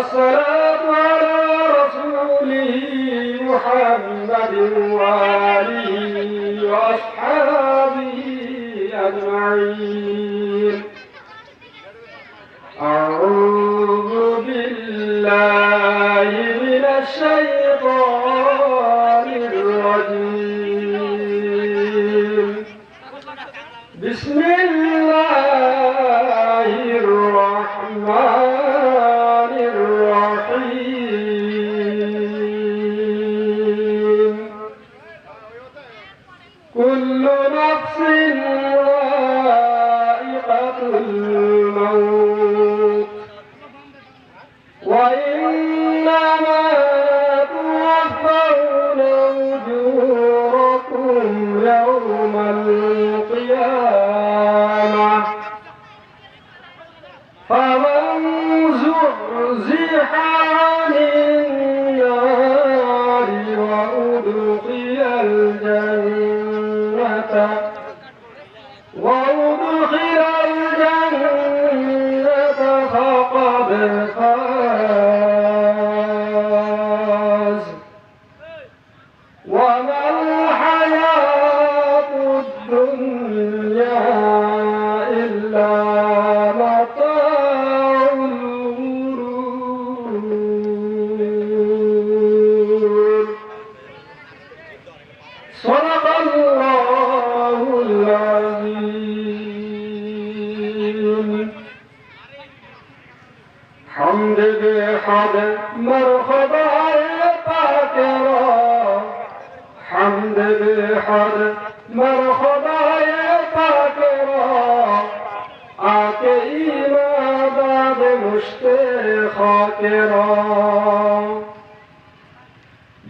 والصلاة على رسوله محمد وآله وأصحابه أجمعين. أعوذ بالله من الشيطان الرجيم. بسم الله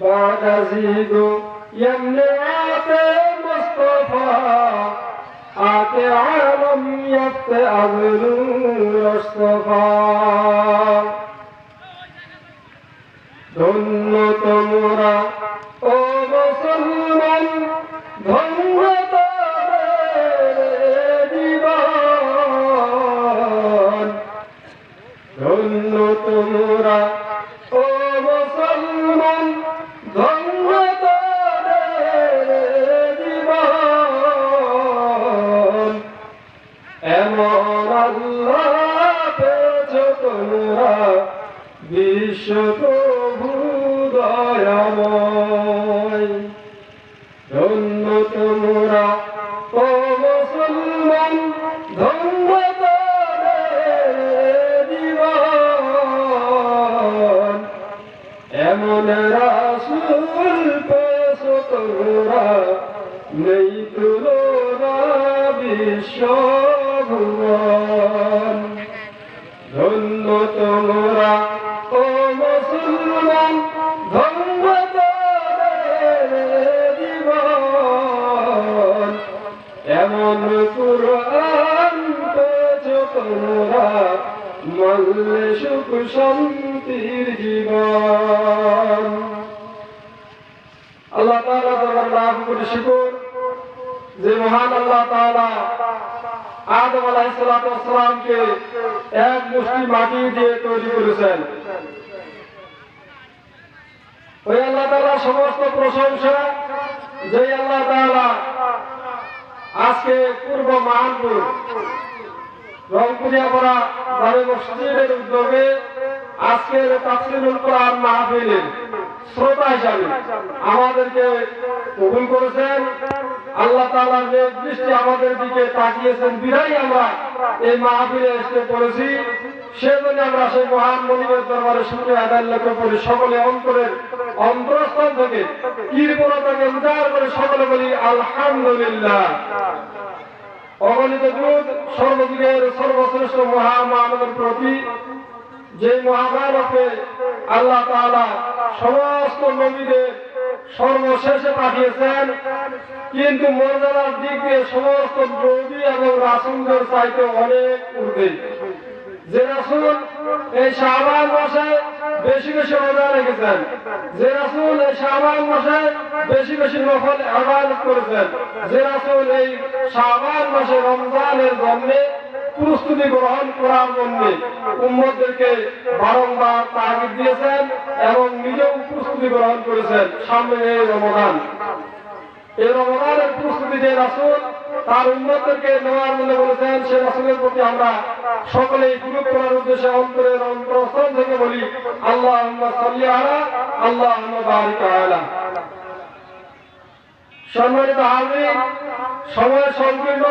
بعد زيدو يمنعات مصطفى آتي عالم يفت أغلو يصطفى ধন্য তোমরা ও Krishna ওই আল্লাহ তালা সমস্ত প্রশংসা যে আল্লাহ তালা আজকে পূর্ব মাহানপুর রংপুরিয়া পড়া জামে মসজিদের উদ্যোগে আজকের তাফসিরুল কোরআন মাহফিলের শ্রোতা হিসাবে আমাদেরকে কবুল করেছেন। আল্লাহ তাআলার যে দৃষ্টি আমাদের দিকে তাকিয়েছেন। বিধাই আমরা এই মাহফিলে এসে পড়েছি। সেজন্য আমরা সেই মহান মনিবের দরবারে শুক্রিয়া আদায় লক্ষ্য করি। সকলে অন্তরের অন্তরস্থল থেকে কীর্পণতাকে উদার করে সকলে বলি, আলহামদুলিল্লাহ। অগণিত দূত, সর্বদিকের সর্বশ্রেষ্ঠ মহামানবের প্রতি যে মহামানবকে আল্লাহ তাআলা সমস্ত নবীদের সর্বশেষে পাঠিয়েছেন। কিন্তু মর্যাদার দিক দিয়ে সমস্ত নবী এবং রাসূলদের চাইতে অনেক ঊর্ধ্বে যে রাসূল এই শাবান মাসে বেশি বেশি রোজা রেখেছেন, যে রাসূল এই শাবান মাসে বেশি বেশি নফল ইবাদত করেছেন, যে রাসূল এই শাবান মাসে রমজানের জন্য প্রস্তুতি গ্রহণ করার জন্য উম্মতদেরকে বারংবার তাগিদ দিয়েছেন এবং নিজেও প্রস্তুতি গ্রহণ করেছেন সামনে এই রমজান। এই রমজানের প্রস্তুতি যে রাসূল, তার উন্মতদেরকে নেওয়ার জন্য বলেছেন, সে রাসূলের প্রতি আমরা সকলেই গুরুত্ব করার উদ্দেশ্যে অন্তরের অন্তরস্থল থেকে বলি আল্লাহ আল্লাহ বারিক আলা। সম্মানিত হাজির সময় সংকীর্ণ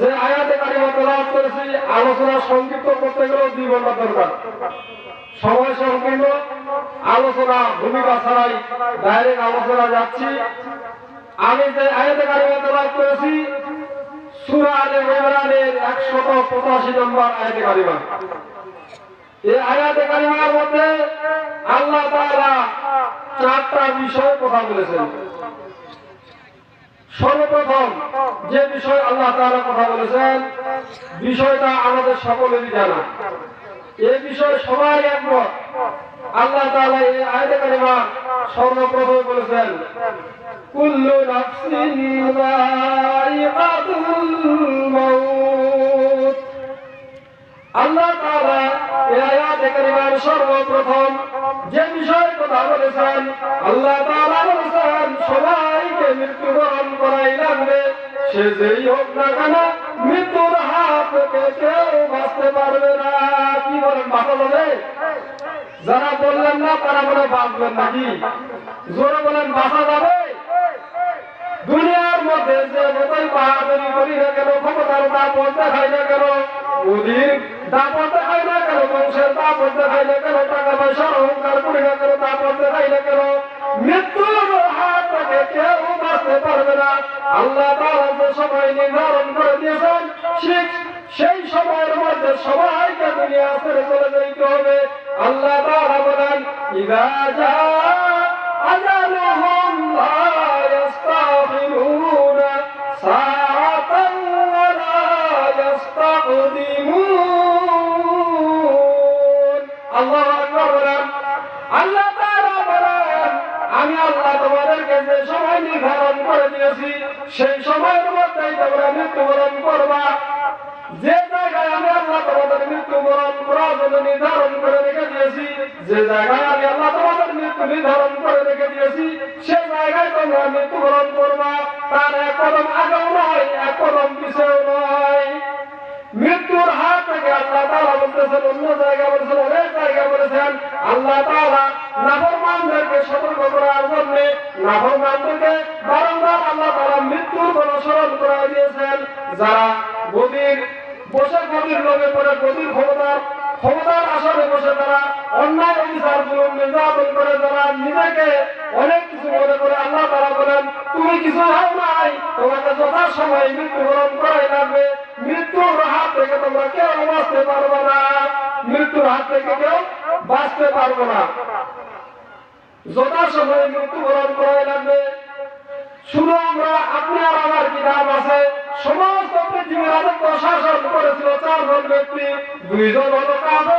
যে আয়াতে কারিমা তেলাওয়াত করেছি, আলোচনা সংক্ষিপ্ত করতে গেলেও দুই ঘণ্টা দরকার। সময় সংকীর্ণ আলোচনা, ভূমিকা ছাড়াই ডাইরেক্ট আলোচনা যাচ্ছি। আমি যে আয়াতে কারিমা তেলাওয়াত করেছি, সূরা আলে ইমরানের 185 নম্বর আয়াতে কারিমা। এই আয়াতে কারিমার মধ্যে আল্লাহ তাআলা চারটা বিষয় কথা বলেছেন। সর্বপ্রথম যে বিষয় আল্লাহ তারা কথা বলেছেন, বিষয়টা আমাদের সকলেরই জানা। এই বিষয়ে সবাই একমত। আল্লাহ তাআলা এই আয়াতে কারিমা সর্বপ্রথম বলেছেন, কুল্লু নাফসিন আল্লাহ তাআলা এই আয়াতে কারিমার সর্বপ্রথম যে বিষয়ের কথা বলেছেন, আল্লাহ তাআলা বলেছেন, সবাইকে মৃত্যুবরণ করাই লাগবে সে যেই হোক না কেন, মৃত্যুর হাত থেকে কেউ বাঁচতে পারবে না। কি বলেন বাঁচা যাবে যারা বললেন না, তারা বলে বাঁচবেন নাকি? জোরে বলেন, বাঁচা যাবে? দুনিয়ার মধ্যে যে যতই বাহাদুরি করি না কেন, ক্ষমতার দাপট দেখাই না কেন দাপট দেখাই না বংশের দাপট দেখাই না টাকা পয়সার অহংকার করি না কেন? দাপট দেখাই মৃত্যুর হাত কেউ বাঁচতে পারবে না। আল্লাহ তারা যে সময় নির্ধারণ করে দিয়েছেন, ঠিক সেই সময়ের মধ্যে সবাইকে দুনিয়া ছেড়ে চলে যেতে হবে। আল্লাহ তারা বলেন, ইদা যা আজালুহুম লা ইস্তাগফিরুনা সা আমি আল্লাহ তোমাদেরকে যে সময় নির্ধারণ করে দিয়েছি, সেই সময়ের মধ্যেই তোমরা মৃত্যুবরণ করবা। যে জায়গায় আমি আল্লাহ তোমাদের মৃত্যুবরণ করার জন্য নির্ধারণ করে রেখে দিয়েছি, যে জায়গায় আমি আল্লাহ তোমাদের মৃত্যু নির্ধারণ করে রেখে দিয়েছি, সে জায়গায় তোমরা মৃত্যুবরণ করবা। তার এক কদম আগেও নয়, এক কদম পিছেও নয়। মৃত্যুর হাত থেকে আল্লাহ তাআলা বলতেছেন, অন্য জায়গা বলেছেন, অনেক জায়গা বলেছেন, আল্লাহ তাআলা নাফরমানদেরকে সতর্ক করার জন্য। নাফরমানদেরকে বারংবার আল্লাহ তাআলা মৃত্যুর কথা স্মরণ করে দিয়েছেন। যারা গদির বসে গদির লোভে পড়ে গদির ক্ষমতার ক্ষমতার আসনে বসে তারা অন্যায় অবিচার জুলুম নির্যাতন করে যারা নিজেকে অনেক কিছু মনে করে আল্লাহ তারা বলেন, তুমি কিছু হও নাই, তোমাকে যথা সময় মৃত্যুবরণ করাই লাগবে। মৃত্যুর হাত থেকে তোমরা কেউ বাঁচতে পারবে না। মৃত্যুর হাত থেকে কেউ বাঁচতে পারবে না। যথা সময় মৃত্যুবরণ করাই লাগবে। শুধু আমরা আপনার আমার কিতাব আছে। সমস্ত পৃথিবীর রাজত্ব শাসন করেছিল চারজন ব্যক্তি। দুইজন হলো হলো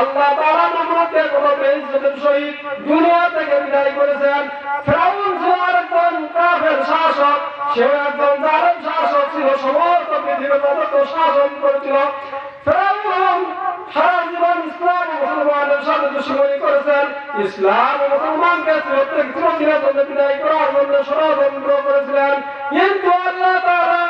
আল্লাহ দুনিয়া থেকে বিদায় ইসলাম করার জন্য ষড়যন্ত্র করেছিলেন। কিন্তু আল্লাহ তাআলা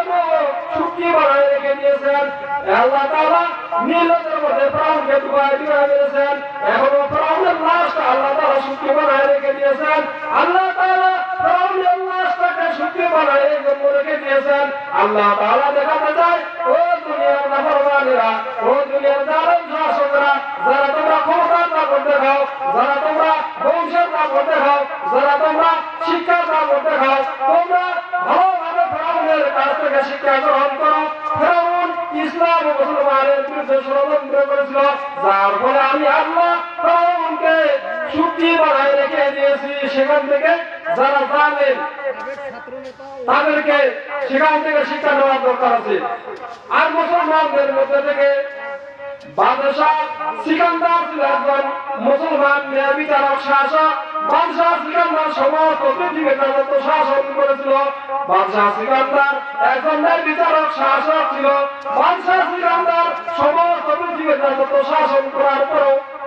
সুখী বানায় রেখে দিয়েছেন। আল্লাহ তাআলা নীলতের মধ্যে ফেরাউনকে ডুবাই ডুবাই দিয়েছেন। এখনও ফেরাউনের লাশটা আল্লাহ তাআলা সুখী বানায় রেখে দিয়েছেন। আল্লাহ তাআলা ফেরাউনের লাশটাকে সুখী বানায় রেখে দিয়েছেন। আল্লাহ তাআলা দেখাতে চায়, ও দুনিয়ার নাফরমানেরা, ও দুনিয়ার জালেম শাসকরা, যারা তোমরা ক্ষমতার না করতে খাও যারা তোমরা বংশের না করতে খাও যারা তোমরা শিক্ষার না করতে খাও তোমরা ভালোভাবে ফেরাউনের কাছ থেকে শিক্ষা গ্রহণ যার আমি দিয়েছি। সেখান থেকে যারা তাদেরকে সেখান থেকে শিক্ষা নেওয়ার দরকার আছে। আর মুসলমানদের মধ্যে থেকে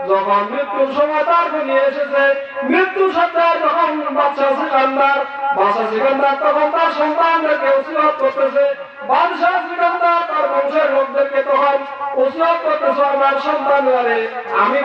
যখন মৃত্যুর সময় তার নিয়ে এসেছে মৃত্যু সত্যায় যখন বাদশাহ সিকান্দার বাদশাহ সিকান্দার তখন তার সন্তানদেরকে উসিয়ত করতেছে। বাদশাহ সিকান্দার তার বংশের লোকদেরকে তখন সন্তান বলে আমি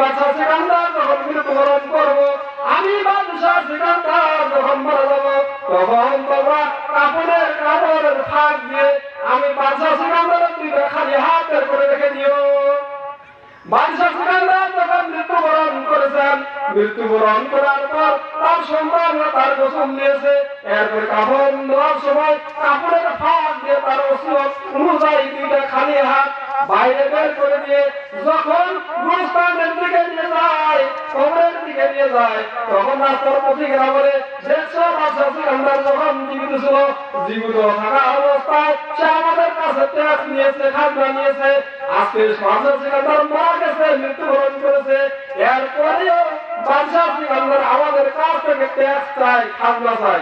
মৃত্যুবরণ করেছেন, মৃত্যুবরণ করার পর তার সন্তানরা তার গোসল নিয়েছে। এরপর কাপড় নেওয়ার সময় কাপড়ের ফাঁক দিয়ে তার ওসিয়ত অনুযায়ী দুইটা খালি হাত বাইরে বের করে দিয়ে যখন গুরুস্থানের দিকে নিয়ে যায় কবরের দিকে নিয়ে যায়, তখন রাস্তার পথিকেরা বলে দেখছ বাদশাহ সিকান্দার যখন জীবিত ছিল, জীবিত থাকা অবস্থায় সে আমাদের কাছে ট্যাক্স নিয়েছে, খাজনা নিয়েছে। আজকে বাদশাহ সিকান্দার মারা গেছে, মৃত্যুবরণ করেছে। এরপরেও বাদশাহ আমাদের কাছ থেকে ট্যাক্স চাই খাজনা চাই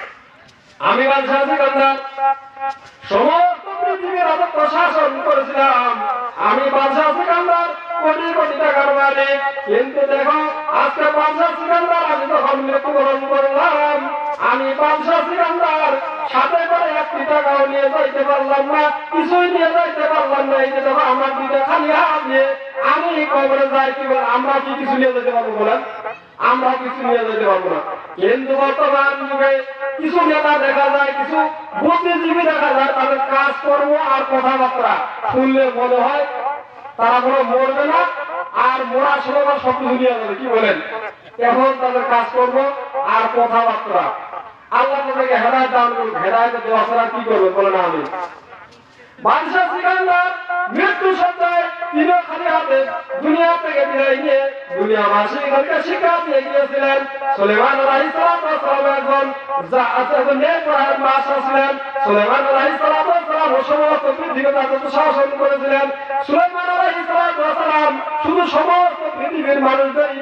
আমি বাদশাহ সিকান্দার সমস্ত পৃথিবীর রাজত্ব শাসন করেছিলাম। আমি বাদশাহ সিকান্দার কোটি কোটি টাকার মালিক কিন্তু দেখো, আজকে বাদশাহ সিকান্দার আমি যখন মৃত্যুবরণ করলাম। আমি বাদশাহ সিকান্দার সাথে করে একটি টাকাও নিয়ে যাইতে পারলাম না। কিছুই নিয়ে যাইতে পারলাম না। এই যে দেখো, আমার দুইটা খালি হাত দিয়ে আমি কবরে যাই। কি বলে, আমরা কি কিছু নিয়ে যেতে পারব বলেন? আমরা কিছু নিয়ে যেতে পারব না। কিন্তু বর্তমান যুগে কিছু নেতা দেখা যায়, কিছু বুদ্ধিজীবী দেখা যায়, তাদের কাজকর্ম আর কথাবার্তা শুনলে মনে হয় তারা কোনো মরবে না, আর মরার সময় আবার সব কিছু নিয়ে যাবে। কি বলেন? এখন তাদের কাজকর্ম আর কথাবার্তা? আল্লাহ তাদেরকে হেদায়ত দান করুন হেদায়ত দেওয়া ছাড়া কি করবে? বলে না আমি। বাদশাহ সিকান্দার মৃত্যু সত্ত্বেও তিনিও খালি হাতে দুনিয়া থেকে বিদায় নিয়ে দুনিয়াবাসীদেরকে শিক্ষা দিয়ে গিয়েছিলেন। সুলেমান আলাইহিস সালাম একজন যা ছিলেন। সুলেমান আলাইহিস সালাম সমস্ত পৃথিবীতে রাজত্ব শাসন করেছিলেন। সুলেমান আলাইহিস সালাম শুধু সমস্ত পৃথিবীর মানুষদেরই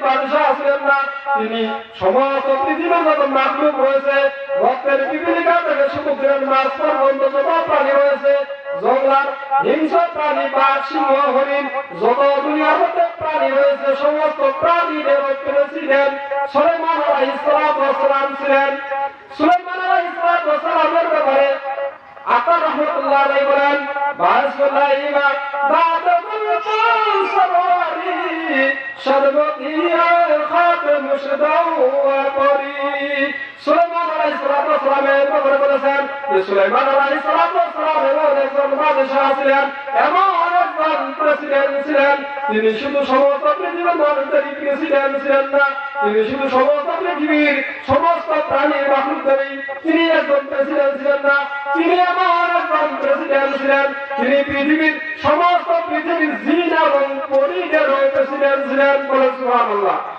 ছিলেন না, তিনি সমস্ত পৃথিবীর যত মাকলুক রয়েছে রক্তের পিপিলিকা থেকে সমুদ্রের মাছ পর্যন্ত যত প্রাণী রয়েছে। জঙ্গলার হিংস্র প্রাণী বাঘ সিংহ হরিণ, যত দুনিয়ার মধ্যে প্রাণী রয়েছে, সমস্ত প্রাণীদের প্রেসিডেন্ট সুলেমান আলাইহিস সালাম ছিলেন। সুলেমান আলাইহিস সালামের ব্যাপারে আতার রহমতুল্লাহ আলাইহি বলেন বাসুল্লাহ বাদুল সরওয়ারি সর্বতি আর খাতম মুশদাউ করি তিনি শুধু সমস্ত পৃথিবীর মানুষদেরই প্রেসিডেন্ট ছিলেন না, তিনি শুধু সমস্ত পৃথিবীর সমস্ত প্রাণীর মানুষদেরই তিনি একজন প্রেসিডেন্ট ছিলেন না, তিনি এমন একজন প্রেসিডেন্ট ছিলেন, তিনি পৃথিবীর সমস্ত পৃথিবীর জিন এবং পরিদেরও প্রেসিডেন্ট ছিলেন বলে সুবহানাল্লাহ।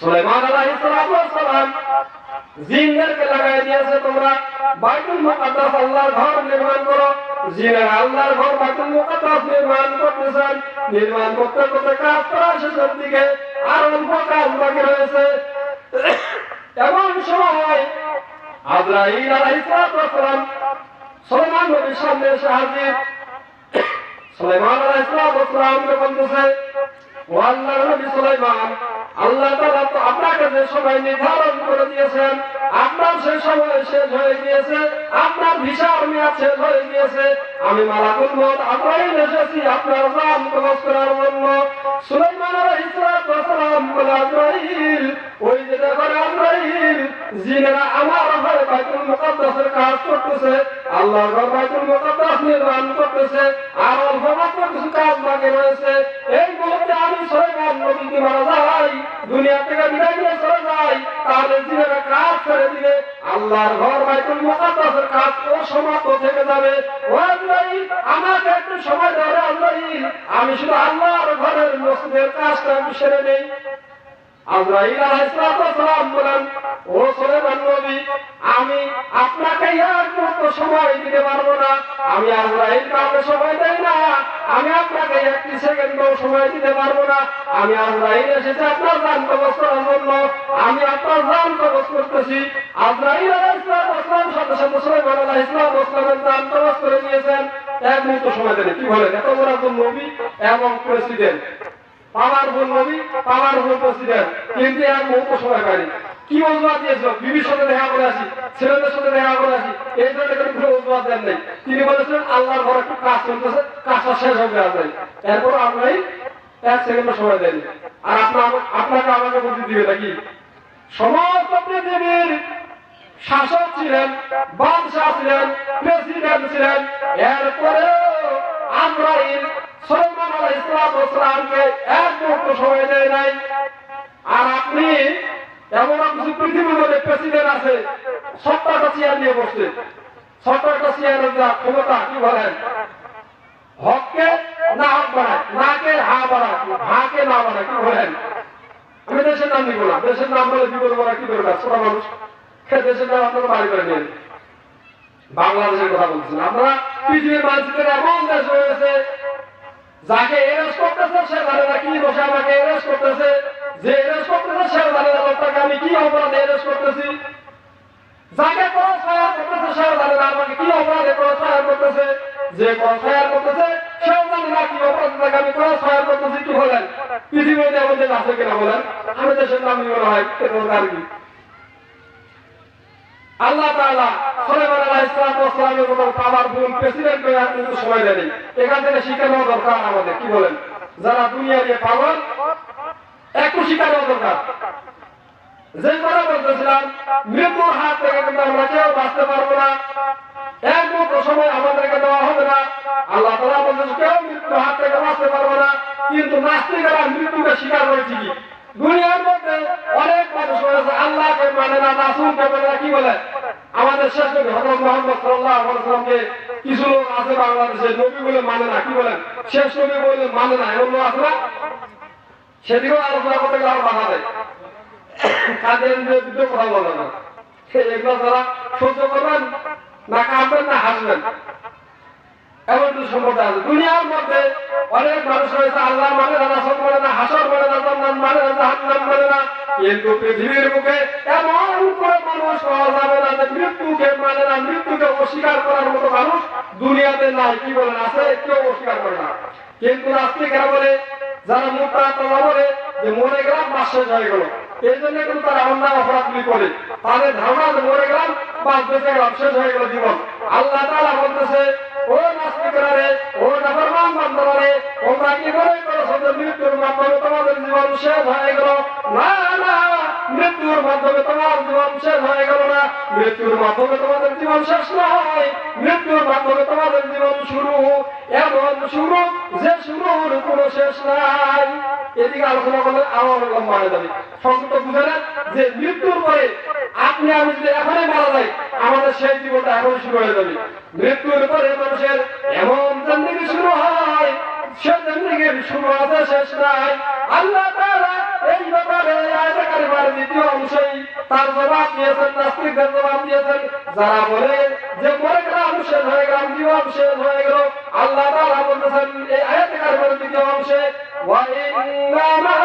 সুলাইমান আলাইহিসসালাম জিনদেরকে লাগাই দিয়েছে তোমরা। বাইতুল মুকাদ্দাস আল্লাহর ঘর নির্মাণ করো। জিনের আল্লাহর ঘর বাইতুল মুকাদ্দাস নির্মাণ করতেছেন নির্মাণ করতে করতে কাজ প্রায় শেষের দিকে আর অল্প কাজ বাকি রয়েছে। এমন সময় আজরাইল আলাইহিস সালাম সুলাইমান নবীর সামনে এসে হাজির। সুলাইমান আলাইহিস সালামকে বলতেছে, ও আল্লাহর নবী সুলাইমান আল্লাহ তাআলা তো আপনাকে যে সময় নির্ধারণ করে দিয়েছেন, আপনার সেই সময় শেষ হয়ে গিয়েছে, আপনার ভিসার মেয়াদ শেষ হয়ে গিয়েছে আমি মালাকুল মত আজরাইল এসেছি আপনার জান কবজ করার জন্য। সুলাইমান আলাইহিস সালাম বলে, আজরাইল, ওই যে দেখো আজরাইল, জিনেরা আমার হয়ে বাইতুল মুকাদ্দাসের কাজ করতেছে। আল্লাহর ঘর বাইতুল মুকাদ্দাস নির্মাণ করতেছে। আর অল্প কিছু কাজ বাকি রয়েছে। এই মুহূর্তে আমি সুলাইমান নবীকে মারা যাই, দুনিয়া থেকে বিদায় নিয়ে চলে যাই, তাহলে জিনেরা কাজ ছেড়ে দিবে। আল্লাহর ঘর বাইতুল মুকাদ্দাসের কাজ অসমাপ্ত থেকে যাবে। ও আমাকে একটু সময় আমি শুধু ঘরের কাজটা আমি সেরে নেই। বলেন ও আমি আপনাকে সময় দিতে পারব না। আমি কাউকে সময় দেই না। আমি আপনাকে একটি সেকেন্ডও সময় দিতে পারব না। আমি আজরাইল এসেছি আপনার জান জন্য। আমি আপনার জান কবজ করতেছি। আজরাইল আলাইহিস সালাম সাথে সাথে সুলাইমান আলাইহিস সালামের জান কবজ করে নিয়েছেন এক মুহূর্ত সময় দেন, কি বলেন? এত বড় নবী এবং প্রেসিডেন্ট পাওয়ারফুল নবী পাওয়ারফুল প্রেসিডেন্ট কিন্তু এক মুহূর্ত সময় পায়নি। কি অজুহাত দিয়েছিল? বিবির সাথে দেখা করে আসি, ছেলেদের সাথে দেখা করে আসি। এই কোনো অজুহাত দেন নেই। তিনি বলেছিলেন, আল্লাহর ঘরে একটু কাজ কাজটা শেষ হবে আসবে এরপর আমরাই এক সময় আর আপনার আপনাকে আমাকে বুদ্ধি দিবে নাকি? সমস্ত পৃথিবীর শাসক ছিলেন, বাদশাহ ছিলেন, প্রেসিডেন্ট ছিলেন। এরপরেও আজরাইল সুলাইমান আলাইহিস সালামকে এক মুহূর্ত সময় দেয় নাই। আর আপনি এমন কিছু পৃথিবীর মধ্যে প্রেসিডেন্ট আছে চেয়ার নিয়ে বসছে। যা ক্ষমতা, কি বলেন? হককে না হক নাকে হা হাকে না কি বলেন? আমি দেশের নাম নিব না, দেশের নাম বলে বিপদ বলা কি দরকার ছোট মানুষ। দেশের নাম আপনারা বাড়ি করে নিন। বাংলাদেশের কথা বলছেন আমরা পৃথিবীর মানচিত্রে এমন দেশ রয়েছে যাকে এরেস্ট করতেছে, সে জানে না কি বসে আমাকে এরেস্ট করতেছে। যে এরেস্ট করতেছে, সে জানে না লোকটাকে আমি কি অপরাধে এরেস্ট করতেছি। যাকে ফায়ার করতেছে, সে জানে না আমাকে কি অপরাধে করতেছে। যে ফায়ার করতেছে জানে না কি অপরাধে তাকে আমি ফায়ার করতেছি। কি বলেন? পৃথিবীতে দেশ আছে কিনা বলেন? আমি দেশের নাম নিব হয় দরকার কি। আল্লাহ তাআলা সুলাইমান আলাইহিস সালামের মতো পাওয়ারফুল প্রেসিডেন্ট কিন্তু সময় এখান থেকে নেওয়া দরকার আমাদের, কি বলেন? যারা দুনিয়া নিয়ে পাগল একটু নেওয়া দরকার। যে কথা বলতেছিলাম, মৃত্যুর হাত থেকে কিন্তু আমরা কেউ বাঁচতে পারব না। এক মুহূর্ত সময় আমাদেরকে দেওয়া হবে না। আল্লাহ তাআলা বলতেছে, কেউ মৃত্যুর হাত থেকে বাঁচতে পারব না। কিন্তু নাস্তিকেরা মৃত্যুকে স্বীকার করে ঠিকই। দুনিয়ার মধ্যে অনেক মানুষ রয়েছে, আল্লাহকে মানে না, রাসূলকে মানে না, কি বলে? আমাদের শেষ নবী হযরত মুহাম্মদ সাল্লাল্লাহু আলাইহি ওয়াসাল্লামকে কিছু লোক আছে বাংলাদেশে নবী বলে মানে না, কি বলেন? শেষ নবী বলে মানে না, এমন লোক আছে না? সেদিকেও আলোচনা করতে গেলে আরও বাধা দেয়। কাজের বিরুদ্ধে কথা বলে না? এগুলো তারা সহ্য করবেন না, কাঁদবেন না, হাসবেন। এমন কিছু সম্পর্ক আছে। দুনিয়ার মধ্যে অনেক মানুষ রয়েছে আল্লাহ মানে না মানে মানে মানে মানে না। কিন্তু পৃথিবীর এমন করে মানুষ পাওয়া যাবে না যে মৃত্যুকে মানে না, মৃত্যুকে অস্বীকার করার মতো মানুষ দুনিয়াতে নাই। কি বলেন? আছে? কেউ অস্বীকার করে না। কিন্তু নাস্তিকেরা বলে, যারা তারা বলে যে মরে গেলাম, বাস শেষ হয়ে গেল। এই জন্য কিন্তু তারা অন্যায় অপরাধগুলি করে। তাদের ধারণা মরে গেলাম, বাস বেঁচে গেলাম, শেষ হয়ে গেল জীবন। আল্লাহ তাআলা বলতেছে ও নাস্তিকরা রে ও নাফরমান বান্দারা তোমরা কি করে করেছ মৃত্যুর মাধ্যমে তোমাদের জীবন শেষ হয়ে গেল। না না, মৃত্যুর মাধ্যমে তোমার জীবন শেষ হয়ে গেল না। মৃত্যুর মাধ্যমে তোমাদের জীবন শেষ নয়। মৃত্যুর মাধ্যমে তোমাদের জীবন শুরু। এমন শুরু যে শুরুর কোনো শেষ নাই। এদিকে আলোচনা করলে আমার লম্বা হয়ে যাবে। সংক্ষিপ্ত বুঝে নেন যে মৃত্যুর পরে আপনি আমি যদি এখনই মারা যাই, আমাদের সেই জীবনটা এখন শুরু হয়ে যাবে। মৃত্যুর পরে মানুষের এমন জিন্দগি শুরু হয় সে জিন্দগির শুরু আছে শেষ নাই। আল্লাহ এই ব্যাপারে আয়াতে কারিমার দ্বিতীয় অংশেই তার জবাব দিয়েছেন, নাস্তিকদের জবাব দিয়েছেন। যারা বলে যে মরে গেলাম, শেষ হয়ে গেলাম, জীবন শেষ হয়ে গেল, আল্লাহ তাআলা বলতেছেন, এই আয়াতে কারিমার দ্বিতীয় অংশে, ওয়া ইন্নামা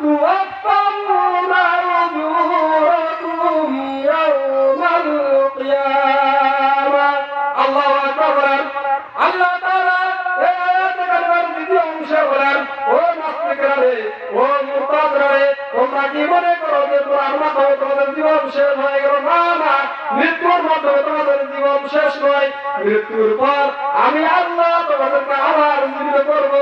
তুওয়াফাউনা উজুরাকুম তোমরা কি মনে করো যে কোরআন মাধ্যমে তোমাদের জীবন শেষ হয়ে গেল? না না, মৃত্যুর মাধ্যমে তোমাদের জীবন শেষ নয়। মৃত্যুর পর আমি আল্লাহ তোমাদেরকে আবার জীবিত করব।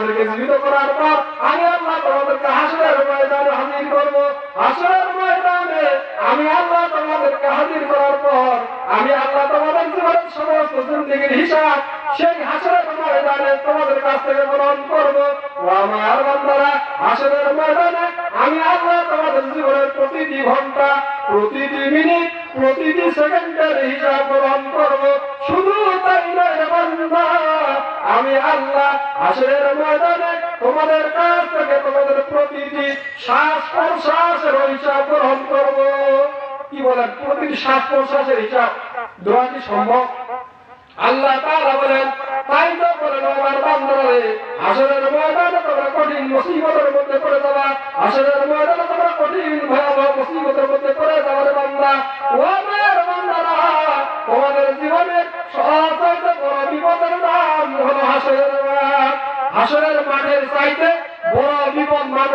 তোমাদেরকে জীবিত করার পর আমি আল্লাহ তোমাদেরকে হাসরের ময়দানে হাজির করব। হাসরের ময়দানে আমি আল্লাহ তোমাদেরকে হাজির করার পর আমি আল্লাহ তোমাদের জীবনের সমস্ত জিন্দগির হিসাব সেই হাসরের ময়দানে তোমাদের কাছ থেকে গ্রহণ করব। ও আমার বান্দারা, হাসরের ময়দানে আমি আল্লাহ তোমাদের জীবনের প্রতিটি ঘণ্টা প্রতিটি মিনিট, প্রতিটি সেকেন্ডের হিসাব গ্রহণ করব, শুধু তাই আমি আল্লাহ হাসরের ময়দানে তোমাদের কাছ থেকে তোমাদের প্রতিটি শ্বাস প্রশ্বাসের হিসাব গ্রহণ করব। কি বলেন? প্রতিটি শ্বাস প্রশ্বাসের হিসাব দেওয়া কি সম্ভব? আল্লাহ তাআলা বলেন, তাই তো বলেন আমার বান্দারে আসরের ময়দানে তোমরা কঠিন মুসিবতের মধ্যে পড়ে যাবা আসরের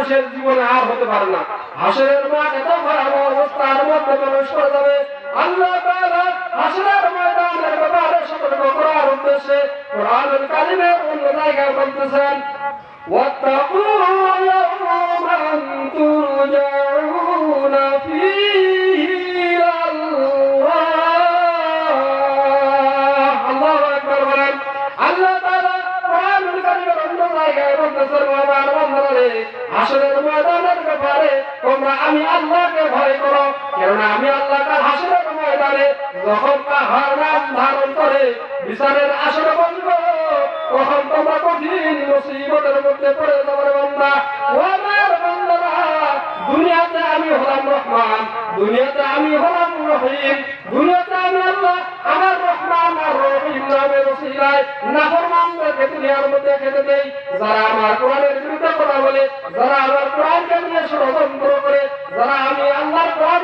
মানুষের জীবনে আর হতে পারে না। হাসরের মাঠ এত খারাপ অবস্থার মধ্যে মানুষ করে যাবে। আল্লাহ হাসরের ময়দানের ব্যাপারে সতর্ক করার উদ্দেশ্যে কোরআনুল কারিমের অন্য জায়গায় বলতেছেন যখন কাহার ধারণ করে বিচারের আসরে বলব তখন তোমরা কঠিন মুসিবতের মধ্যে পড়ে যাবে বান্দা। ও আমার দুনিয়াতে আমি হলাম রহমান, দুনিয়াতে আমি হলাম রহিম, দুনিয়াতে আমি আল্লাহ, আমার রহমান আর রহিম নামের ওসিলায় নাফরমানদেরকে দুনিয়ার মধ্যে খেতে দেই। যারা আমার কোরআনের বিরুদ্ধে কথা বলে, যারা আমার কোরআনকে নিয়ে ষড়যন্ত্র করে, যারা আমি আল্লাহর কোরআন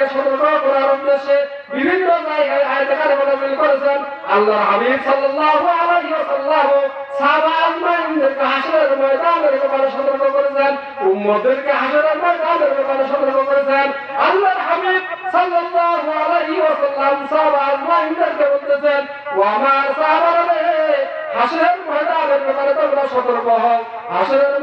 বান্দাদেরকে সতর্ক করার উদ্দেশ্যে বিভিন্ন আল্লাহ হাবিব সাল্লাল্লাহু আলাইহি ওয়াসাল্লাম ময়দানের ব্যাপারে সতর্ক করেছেন, উম্মতদেরকে ময়দানের ব্যাপারে সতর্ক করেছেন। হাবিব সাল্লাল্লাহু আলাইহি ওয়াসাল্লাম বলতেছেন ও আমার সাহাবারা রে হাসরের ময়দানের ব্যাপারে তোমরা সতর্ক হও।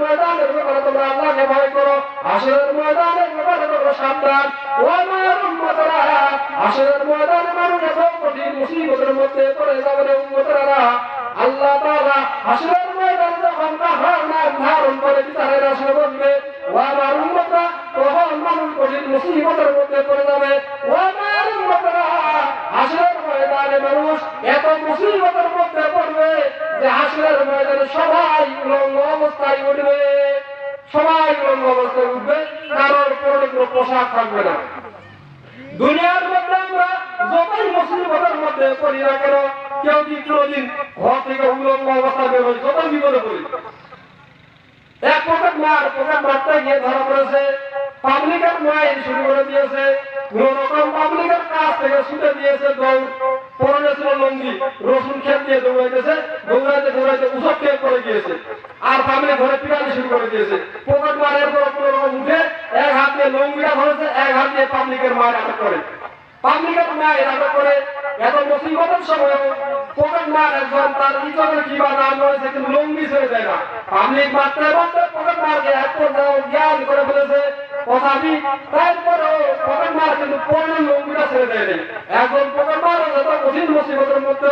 ময়দানের ব্যাপারে তোমরা আল্লাহকে ভয় করো। হাসরের ময়দানের ব্যাপারে তোমরা সাবধান। ও আমার উম্মতরা ময়দানে সবাই অবস্থায় উঠবে। সবাই উলঙ্গ অবস্থায় উঠবে কারোর পোশাক থাকবে না। দুনিয়ার মধ্যে আমরা যতই মুসিবতের মধ্যে পড়ি না কেন, কেউ কি কোনোদিন ঘর থেকে উলঙ্গ অবস্থা বের যতই বিপদে পড়ি, এক পকেট মার পকেট মারতে গিয়ে ধরা পড়েছে পাবলিকের মায়ের শুরু করে দিয়েছে রকম পাবলিকের কাছ সময় পকেট মার একজন তার ইজতের কি বা নাম রয়েছে, কিন্তু লঙ্গি না। পাবলিক মারতে মারতে পকেট মারকে এক পর্যায়ে জ্ঞান করে ফেলেছে তথাপি তারপরে পকেট কিন্তু পণ্য লোকগুলা ছেড়ে দেয়নি একজন পকেট মার যত কঠিন মুসিবতের মধ্যে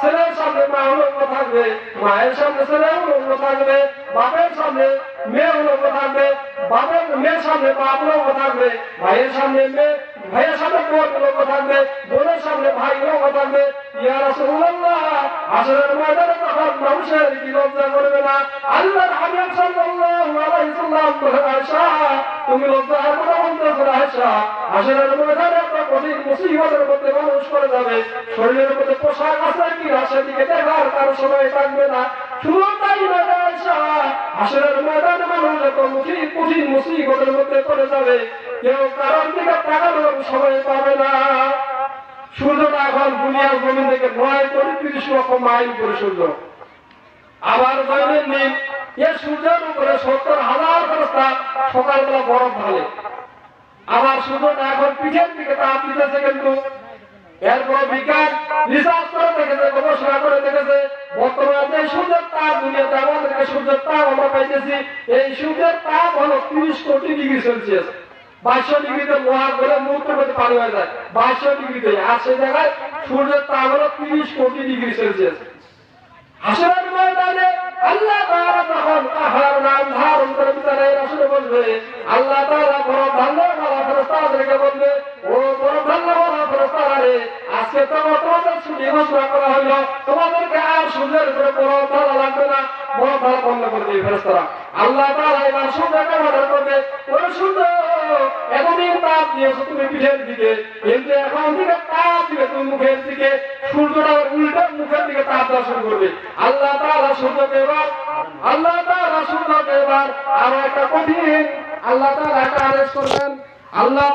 ছেলের সামনে মা অনন্য থাকবে মায়ের সামনে ছেলে অনন্য থাকবে। বাপের সামনে মেয়ে উলঙ্গ থাকবে, বাপের মেয়ের সামনে বাপ উলঙ্গ থাকবে, ভাইয়ের সামনে মেয়ে, ভাইয়ের সামনে বোন বোনের সামনে ভাই কথা যাবে। শরীরের মধ্যে পোশাক আছে কি রাশের দিকে দেখার কারও সময় থাকবে না। শুধু তাই আসরের ময়দানে মানুষ এত মুখী কঠিন মুসিবতের মধ্যে পড়ে যাবে, কেউ কারোর দিকে তাকানোর সময় পাবে না। সূর্যটা এখন দুনিয়ার জমিন থেকে নয় কোটি তিরিশ লক্ষ মাইল উপরে সূর্য। আবার হাজার ফেরস্তা সকালবেলা বরফ ঢালে। আবার সূর্যটা এখন পিঠের দিকে তাপ দিতেছে কিন্তু এরপর বিকাশ করে দেখেছে, গবেষণা করে দেখেছে, বর্তমানে যে সূর্যের তাপ আমরা পাইতেছি, এই সূর্যের তাপ হলো তিরিশ কোটি ডিগ্রি সেলসিয়াস। বাইশশো ডিগ্রিতে গলে মুহূর্তের মধ্যে পানি হয়ে যায়। বাইশশো ডিগ্রিতে। আর সেই জায়গায় সূর্যের হলো তিরিশ কোটি ডিগ্রি সেলসিয়াস। ময়দানে আল্লাহ তাআলা তখন কাহার নাম ধারণ করে বিচারে রাসূলে বলবে, আল্লাহ তাআলা বড় ভান্ডারওয়ালা ফেরেশতাদেরকে বলবে, ও বড় ভালো ফেরেশতারা রে আজকে তো তোমাদের ছুটি ঘোষণা করা হইল। তোমাদেরকে আর সূর্যের উপরে বড় ভালো লাগবে না। বড় ভালো বন্ধ করে দিবে ফেরেশতারা। আল্লাহ তাআলা অর্ডার করবে। ও সুন্দর এতদিন তাপ তুমি পিঠের দিকে। কিন্তু এখন থেকে তাপ দিবে তুমি মুখের দিকে। সূর্যটা উল্টো মুখের দিকে তাপ দর্শন করবে। আল্লাহ তাআলা সূর্যকে এবার আল্লাহ তাআলা সূর্যকে এবার আরও একটা কঠিন আল্লাহ তাআলা একটা আদেশ করবেন। আল্লাহ